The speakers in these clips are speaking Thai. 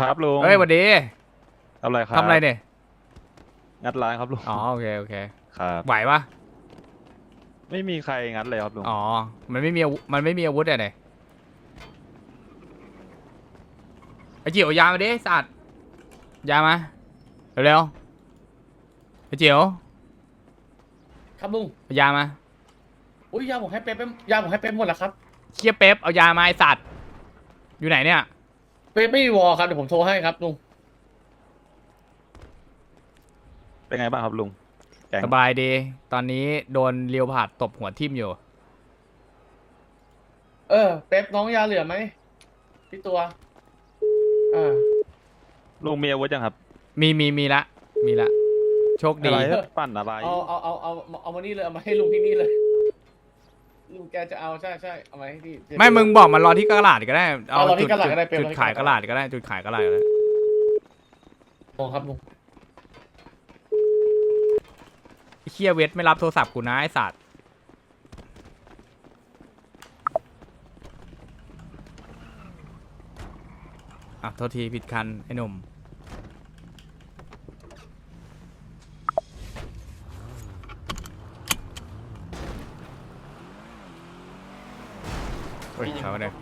ครับลุงเฮ้ยสวัสดีทำอะไรครับทำอะไรเนี่ยงัดร้านครับลุงอ๋อโอเคโอเคครับไหวปะไม่มีใครงัดเลยครับลุงอ๋อมันไม่มีอาวุธมันไม่มีอาวุธอะเนี่ยไอจิ๋วยามาดิสัตว์ยามาเร็วๆไอจิ๋วครับลุงเอายามาอุ้ยยาผมให้เป๊ปไปยาผมให้เป๊ปหมดแล้วครับเคียเป๊ปเอายามาไอสัตว์อยู่ไหนเนี่ย เป๊ปไม่มีวอลครับเดี๋ยวผมโทรให้ครับลุงเป็นไงบ้างครับลุงแกงสบายดี ตอนนี้โดนเลียวผาดตบหัวทิ่มอยู่ เออเป๊ปน้องยาเหลือไหมพี่ตัวอ่า ลุงมีอาวุธยังครับมีมีมีละ มีละ โชคดี อะไรครับปั่นอะไร เอาเอาเอาเอาเอามานี่เลยเอามาให้ลุงที่นี่เลย ลุงแกจะเอาใช่ใช่เอามาให้พี่ ไม่มึงบอกมันรอที่กระดาษก็ได้เอารอที่จุกระดาษก็ได้จุเป็นจุดรอที่ขายกกระระดาดาษษ ก็ได้จุดขายกระดาษก็ได้โอ้ครับลุงไอ้เคียเวทไม่รับโทรศัพท์กูนะไอสัตว์อะโทษทีผิดคันไอ้หนุ่ม เฮ้ยเขาเนี่ย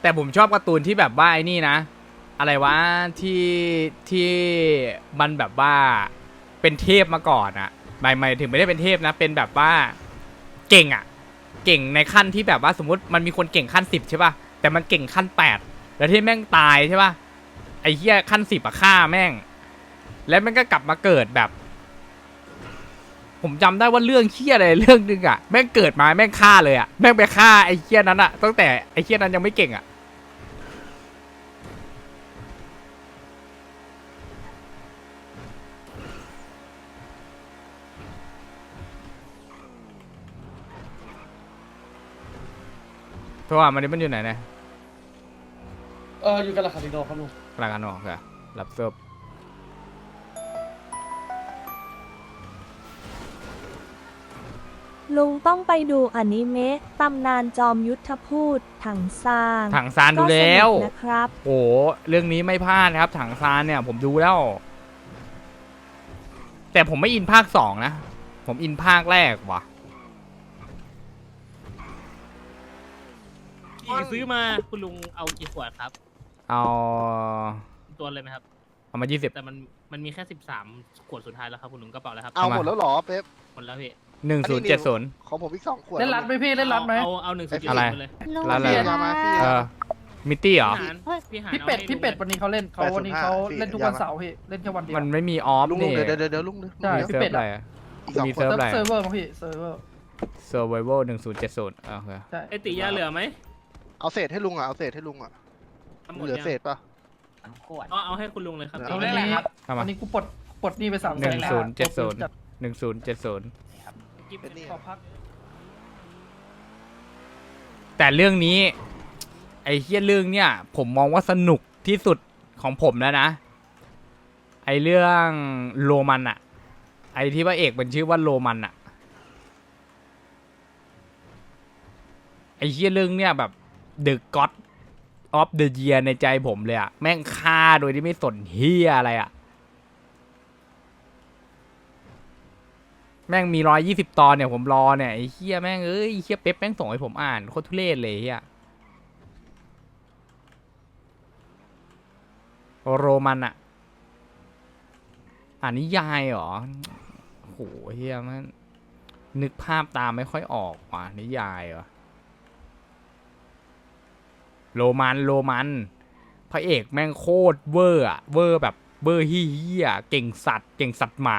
แต่ผมชอบการ์ตูนที่แบบว่าไอ้นี่นะ อะไรวะที่ที่มันแบบว่าเป็นเทพมาก่อนอะหมายหมายถึงไม่ได้เป็นเทพนะ เป็นแบบว่าเก่งอะเก่งในขั้นที่แบบว่าสมมติมันมีคนเก่งขั้นสิบใช่ป่ะแต่มันเก่งขั้นแปดแล้วที่แม่งตายใช่ป่ะไอ้เหี้ยขั้นสิบอะฆ่าแม่ง แล้วมันก็กลับมาเกิดแบบ ผมจำได้ว่าเรื่องเคี้ยอะไรเรื่องหนึงอะแม่งเกิดมาแม่งฆ่าเลยอะแม่งไปฆ่าไอ้เคี้ยนั้นอะตั้งแต่ไอ้เคี้ยนั้นยังไม่เก่งอะเพราะว่ามันนี่มันอยู่ไหนเนี่ยเอออยู่กันละคาสิโนครับลุงกลางกันออกค่ะรับเซิร์ฟ ลุงต้องไปดูอนิเมะตำนานจอมยุทธพูดถังซางถังซานดูก็สแล้นุวกนะครับ โอ้โหเรื่องนี้ไม่พลาดครับ ถังซานเนี่ยผมดูแล้ว แต่ผมไม่อินภาคสองนะ ผมอินภาคแรกว่ะพี่ซื้อมาคุณลุงเอากี่ขวดครับ เอาตัวเลยไหมครับ เอามายี่สิบแต่มันมันมีแค่สิบสามขวดสุดท้ายแล้วครับคุณลุงกระเป๋าแล้วครับเอาทำไมหมดแล้วเหรอเป๊ปหมดแล้วพี่ หนึ่งศูนย์เจ็ดศูนย์ ของผมอีกสองขวด เล่นรัดไหมพี่เล่นรัดไหม เอาเอาหนึ่งศูนย์เจ็ดอะไรศูนย์เลยแล้วอะไรพี่เอามาพี่ เออมิตตี้เหรอ พี่หานพี่หานพี่เป็ดอาให้พี่เป็ดลุงวันนี้เขาเล่นเขา805วันนี้เขาพี่เล่นทุกอย่าวันมาเสาร์พี่เล่นแค่วันเดียว มันไม่มีออฟลุงลุนี่งเดี๋ยวเดี๋ยวเดี๋ยวลุงลุงใช่ มีพี่เซิร์ฟเป็ดอะไรอะอะ อีกสองมีขวเซิดร์ฟอะไร เซิร์ฟเวอร์มั้งพี่เซิร์ฟเวอร์ survival หนึ่งศูนย์เจ็ดศูนย์โอเคใช่ไอตียาเหลือไหมเอาเศษให้ลุงอะเอาเศษให้ลุงอะทั้งหมดเหลือยังเศษป่ะเอาเอาให้คุณลุงเลยครับเหลือตีวันนี้เอามาวันนี้กูปลดปลดหนี่ไปสามหนึ่แสงนแล้วศูนย์เจ็ดศูนย์จัหนึ่งศูนย์เจ็ดศูนย์ กิ๊บเป็นนี่ขอพักแต่เรื่องนี้ ไอ้เฮียเรื่องเนี่ย ผมมองว่าสนุกที่สุดของผมแล้วนะ ไอ้เรื่องโรมันอะไอ้ที่พระเอกมันชื่อว่าโรมันอะไอ้เฮียเรื่องเนี่ยแบบ The God of the Year ในใจผมเลยอะแม่งฆ่าโดยที่ไม่สนเฮียอะไรอะ แม่งมีร้อยยี่สิบตอนเนี่ยผมรอเนี่ยไอ้เฮียแม่งเอ้ยเฮียเป๊ปแม่งส่งให้ผมอ่านโคตรทุเรศเลยเฮียโรมันอะอ่านนิยายเหรอโหเฮียมันนึกภาพตามไม่ค่อยออกว่ะนิยายเหรอโรมันโรมันพระเอกแม่งโคตรเวอร์อะเวอร์แบบเวอร์เฮียเก่งสัตว์ เก่งสัตว์หมา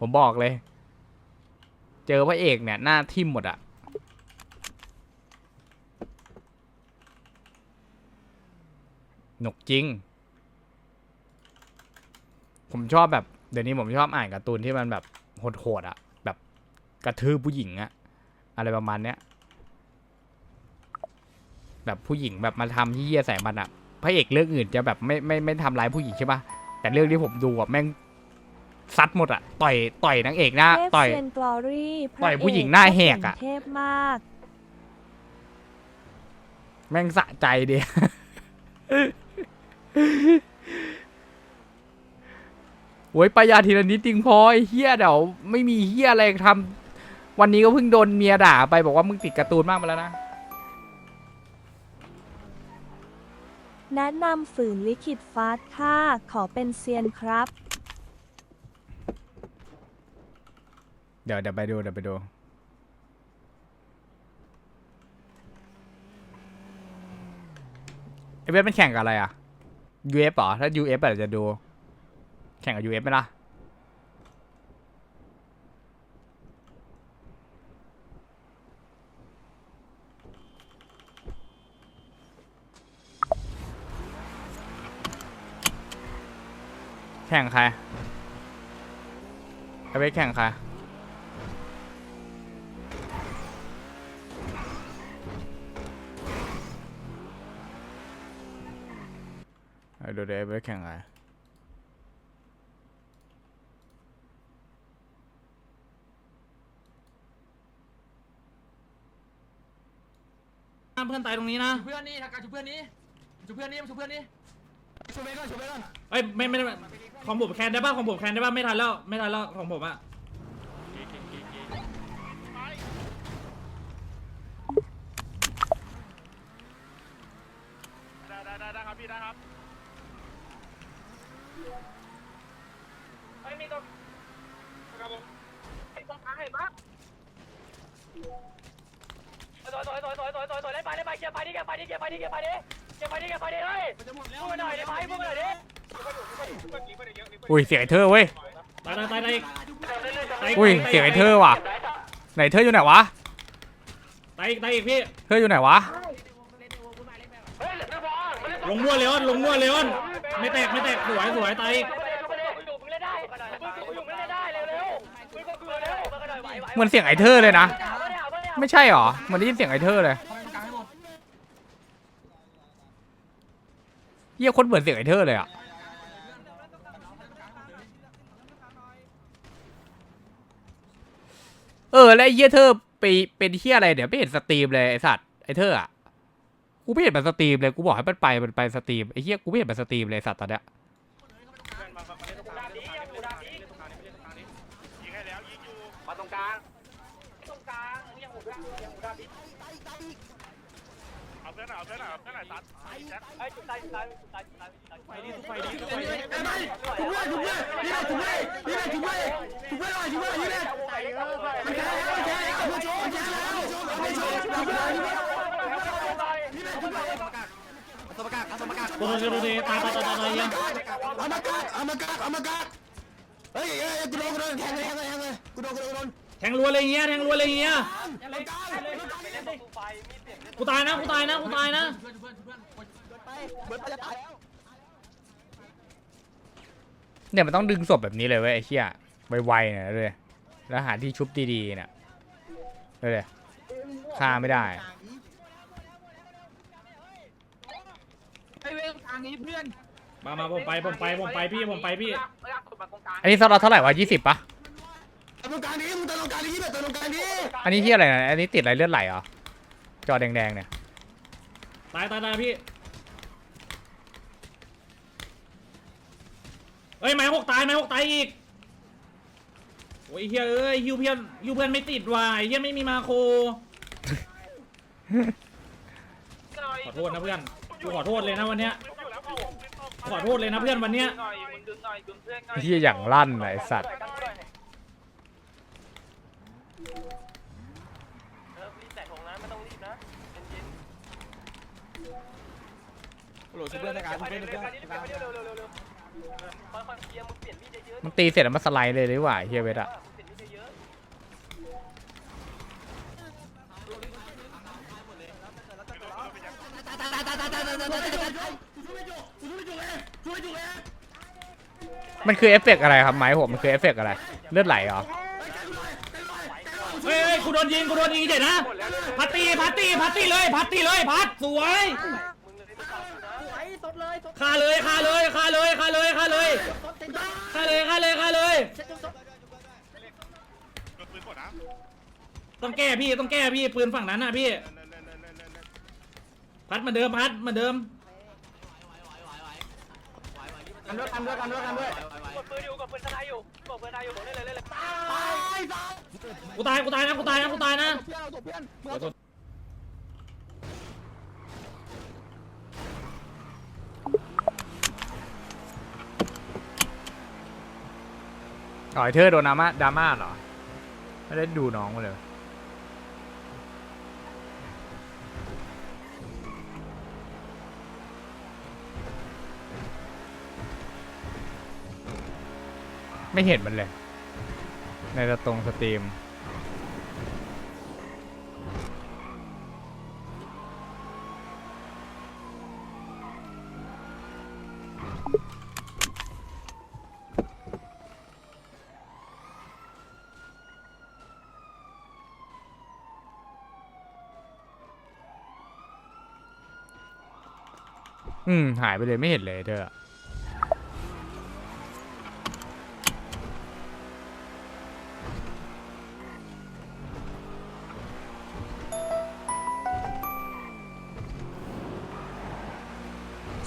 ผมบอกเลย เจอพระเอกเนี่ย หน้าทิ่มหมดอะหนกจริง ผมชอบแบบ เดี๋ยวนี้ผมชอบอ่านการ์ตูนที่มันแบบโหดๆอะแบบกระทืบผู้หญิงอะอะไรประมาณเนี้ยแบบผู้หญิงแบบมาทำที่เยี่ยใส่มันอะพระเอกเรื่องอื่นจะแบบไม่ไม่ไม่ทำร้ายผู้หญิงใช่ปะแต่เรื่องที่ผมดูอะแม่ง ซัดหมดอะต่อยต่อยนางเอกหน้าเทพต่อยเซียนกลอรี่พระต่อยผู้หญิงเกหน้าแหกอะ เทพมาก แม่งสะใจดีโอ้ยประหยัดทีละนิดจริงพอไอ้เฮียเดี๋ยวไม่มีเฮียอะไรทำวันนี้ก็เพิ่งโดนเมียด่าไปบอกว่ามึงติดการ์ตูนมากมาแล้วนะ แนะนำฝืนลิขิตฟาสค่ะขอเป็นเซียนครับ เดี๋ยวเดี๋ยวไปดูเดี๋ยวไปดูไอเว็บมันแข่งกับอะไรอะ UF เหรอ ถ้า UF อาจจะดู แข่งกับ UF ไหมล่ะ แข่งใครไอเว็บแข่งใคร ดูเดี๋ยวไอ้เว็บแข่งอะไรเพื่อนตายตรงนี้นะ เพื่อนนี่ทางการชุบเพื่อนนี้ชุบเพื่อนนี้ชุบเพื่อนนี้ชุบไปก่อนชุบไปก่อนเอ้ยไม่ไม่ไม่ของผมแคนได้ป่ะของผมแคนได้ป่ะไม่ทันแล้วไม่ทันแล้วของผมอะ อุ้ยเสียงไอเธอเว้ย ตายตายตายตายตายอุ้ยเสียงไอเธอว่ะ ไหนเธออยู่ไหนวะ ตายอีกตายอีกพี่ เธออยู่ไหนวะ ลงมั่วเลออนลงมั่วเลออนไม่แตกไม่แตกสวยสวยตายอีก เหมือนเสียงไอเธอเลยนะ ไม่ใช่หรอเหมือนได้ยินเสียงไอเธอเลยเฮียคนเหมือนเสียงไอเธอเลยอะเออแล้วไอ้เฮียเธอไปเป็นเฮียอะไรเดี๋ยวไม่เห็นสตรีมเลยไอสัตว์ไอเธออะกูไม่เห็นมันสตรีมเลยกูบอกให้มันไปมันไปสตรีมไอเฮียกูไม่เห็นมันสตรีมเลยไอ้สัตว์ตอนเนี้ย โดนโดนโดนตายตายตายตายยังเอามากาเอามากาเอามากาเฮ้ยเฮ้ยกูโดนกูโดนแทงเลยแทงเลยแทงเลยกูโดนกูโดนกูโดน แทงรัวอะไรเงี้ยแทงรัวอะไรเงี้ยกูตายนะกูตายนะกูตายนะเนี่ยมันต้องดึงศพแบบนี้เลยเว้ยไอ้เหี้ยไวๆเนี่ยเลยแล้วหาที่ชุบดีๆเนี่ยเลยเลยฆ่าไม่ได้ไอเวงทางนี้เพื่อนมามาผมไปผมไปผมไปพี่ผมไปพี่อันนี้สล็อตเท่าไหร่วะยี่สิบปะ ตรงกลางนี้มึงตรงกลางนี้แบบตรงกลางนี้อันนี้ที่อะไรนะอันนี้ติดอะไรเลือดไหลเหรอ จอแดงๆเนี่ย ตายตายตายพี่ เอ้ยไม้หกตายไม้หกตายอีก โอ้ยเฮียเอ้ยฮิวเพื่อนฮิวเพื่อนไม่ติดว่ะไอ้เฮียไม่มีมาโค ขอโทษนะเพื่อนกูขอโทษเลยนะวันเนี้ย ขอโทษเลยนะเพื่อนวันเนี้ย ไอ้ที่อย่างลั่นน่ะไอสัตว์ มันตีเสร็จแล้วมันสไลด์เลยดีกว่าเฮียเวทอะมันคือเอฟเฟกต์อะไรครับไม้ผมมันคือเอฟเฟกต์อะไร เลือดไหลเหรอเฮ้ยเฮ้ยกูโดนยิงกูโดนยิงเฉยนะพัตตีพัตตีพัตตีเลย พัตตีเลยพัดสวย เฆ่าเลยฆ่าเลยฆ่าเลยฆ่าเลยฆ่าเลยฆ่าเลยฆ่าเลยฆ่าเลยต้องแก้พี่ต้องแก้พี่ปืนฝั่งนั้นนะพี่ พัดมาเดิมพัดมาเดิมกันด้วยกันด้วยกันด้วยกันด้วยกดปืนอยู่กดปืนสไนอยู่กดปืนอยู่เล่นเลยเล่นเลยตายกูตายกูตายนะกูตายนะกูตายนะ อ๋อเธอโดนดาม่าดาม่าเหรอ ไม่ได้ดูน้องเลย ไม่เห็นมันเลย ในตรงสตรีม อืม หายไปเลยไม่เห็นเลยเธอ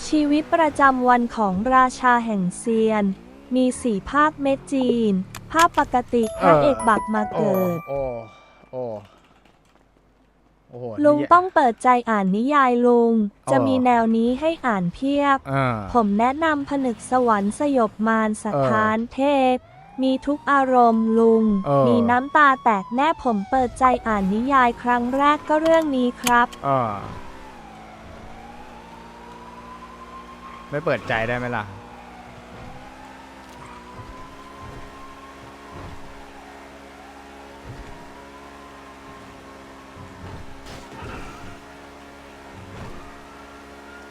ชีวิตประจำวันของราชาแห่งเซียน มีสี่ภาพเม็ดจีน ภาพปกติพระเอกบักมาเกิด โอ้อ อ้ลุงต้องเปิดใจอ่านนิยายลุง อ๋จะมีแนวนี้ให้อ่านเพียบ อ่ผมแนะนำผนึกสวรรค์สยบมารสถานเทพ มีทุกอารมณ์ลุงเอมีน้ำตาแตกแน่ผมเปิดใจอ่านนิยายครั้งแรกก็เรื่องนี้ครับ อ่ไม่เปิดใจได้ไหมล่ะ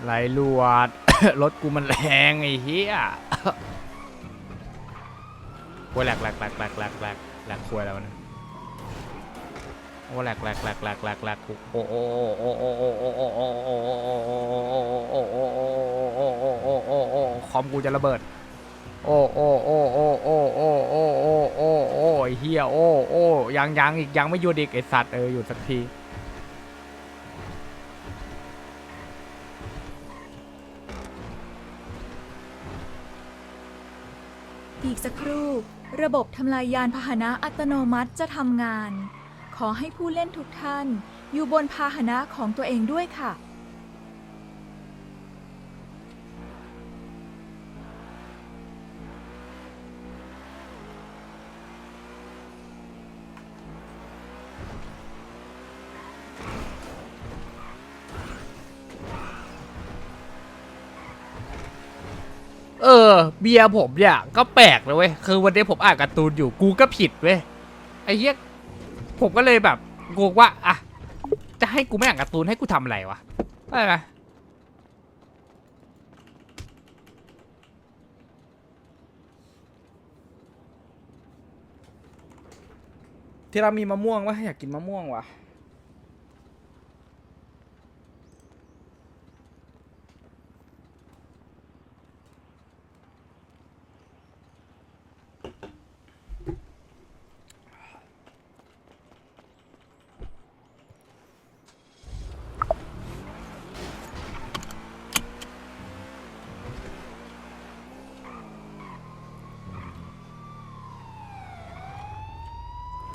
ไหลลวด รถกูมันแรงไอ้เหี้ยโอ้ยแหลกแหลกแหลกแหลกแหลกแหลกแหลกควยแล้วนะโอ้แหลกแหลกแหลกแหลกแหลกแหลกโอ้โอ้โอ้โอ้โอ้โอ้โอ้โอ้โอ้โอ้โอ้โอ้คอมกูจะระเบิด โอ้โอ้โอ้โอ้โอ้โอ้โอ้โอ้โอ้ไอ้เหี้ยโอ้โอ้ยังยังอีกยังไม่หยุดอีกไอสัตว์เออหยุดสักที อีกสักครู่ ระบบทำลายยานพาหนะอัตโนมัติจะทำงาน ขอให้ผู้เล่นทุกท่านอยู่บนพาหนะของตัวเองด้วยค่ะ เบียร์ผมเนี่ยก็แปลกเลยเว้ยคือวันนี้ผมอ่านการ์ตูนอยู่กูก็ผิดเว้ยไอ้เหี้ยผมก็เลยแบบงงว่าอะจะให้กูไม่อ่านการ์ตูนให้กูทำอะไรวะอะไรนะที่เรามีมะม่วงวะอยากกินมะม่วงวะ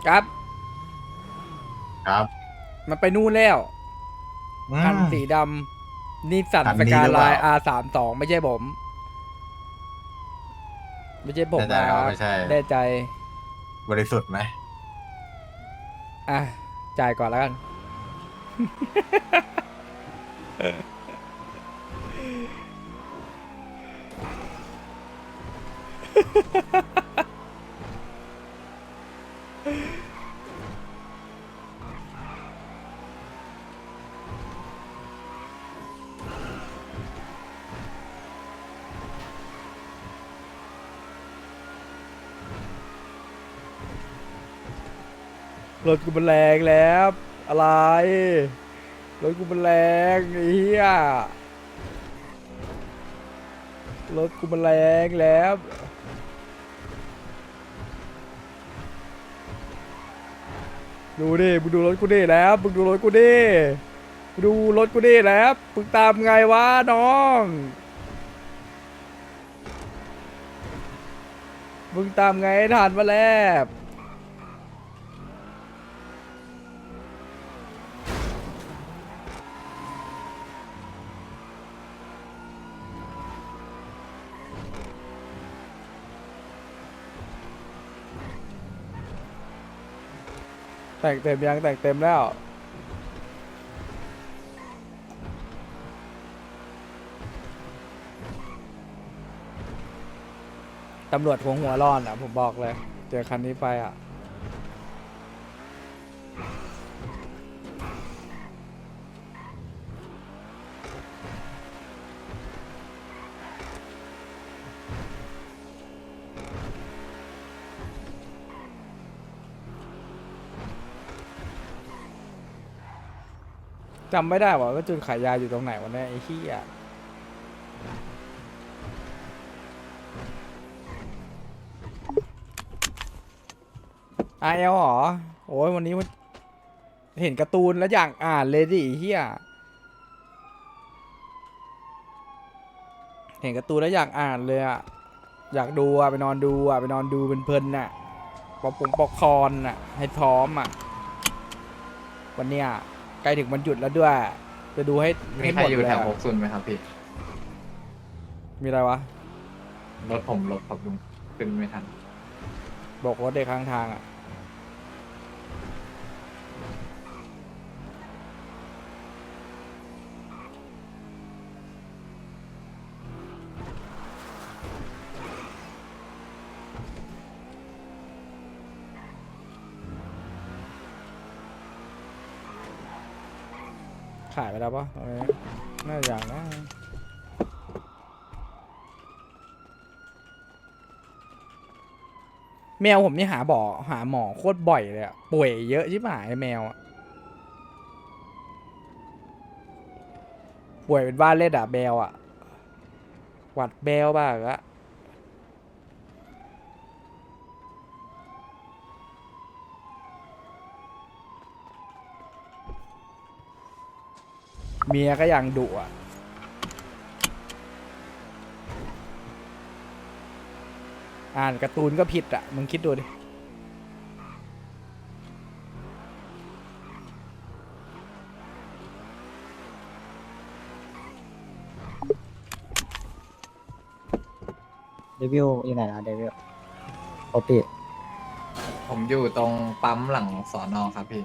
ครับ ครับมันไปนู่นแล้วอืม คันสีดำนิสสันคันสนี้กาหรือเปไลล่า น์ R สามสองไม่ใช่ผม ไม่ใช่ผมแน่ใจนะว่าไม่ใช่ แน่ใจ บริสุทธิ์ไหมอะ จ่ายก่อนแล้วกัน รถกูมันแรงแล้ว อะไร รถกูมันแรงไอ้เหี้ย รถกูมันแรงแล้วดูดิมึงดูรถกูดิแล้วมึงดูรถกูดิดูรถกูดิแล้วมึงตามไงวะน้อง มึงตามไงทันมาแล้ว แต่งเต็มยังแต่งเต็มแล้ว ตำรวจหัวหัวร้อนอะ ผมบอกเลย เจอคันนี้ไปอะ จำไม่ได้ว่าว่าจุดขายยาอยู่ตรงไหนวันนี้ไอ้ที่อะไอเอลหรอ โอ้ยวันนี้มันเห็นการ์ตูนแล้วอยากอ่านเลยดิเฮียเห็นการ์ตูนแล้วอยากอ่านเลยอะอยากดูอะไปนอนดูอะไปนอนดูเพลินๆน่ะปอกปงปอกคอนอะให้พร้อมอะวันเนี้ย ใกล้ถึงวันหยุดแล้วด้วย จะดูให้มีมีใคใครรออยู่ยู่แถแถววหหกกซุนไหมครับพี่ มีอะไรวะรถผมรถครับลุงขึ้นไม่ทัน บอกรถเด็กข้างทางอะายไปแล้วปะน่าจะอย่างนะแมวผมนี่หาบ่อหาหมอโคตรบ่อยเลยอะป่วยเยอะชิบหายแมวอะป่วยเป็นบ้านเล่นอะแมวอะหวัดแมวบ้างอะ เมียก็ยังดุอะอ่านการ์ตูนก็ผิดอะมึงคิดดูดิ เดวิลอยู่ไหนล่ะเดวิลโอปิผมอยู่ตรงปั๊มหลังสอนอครับพี่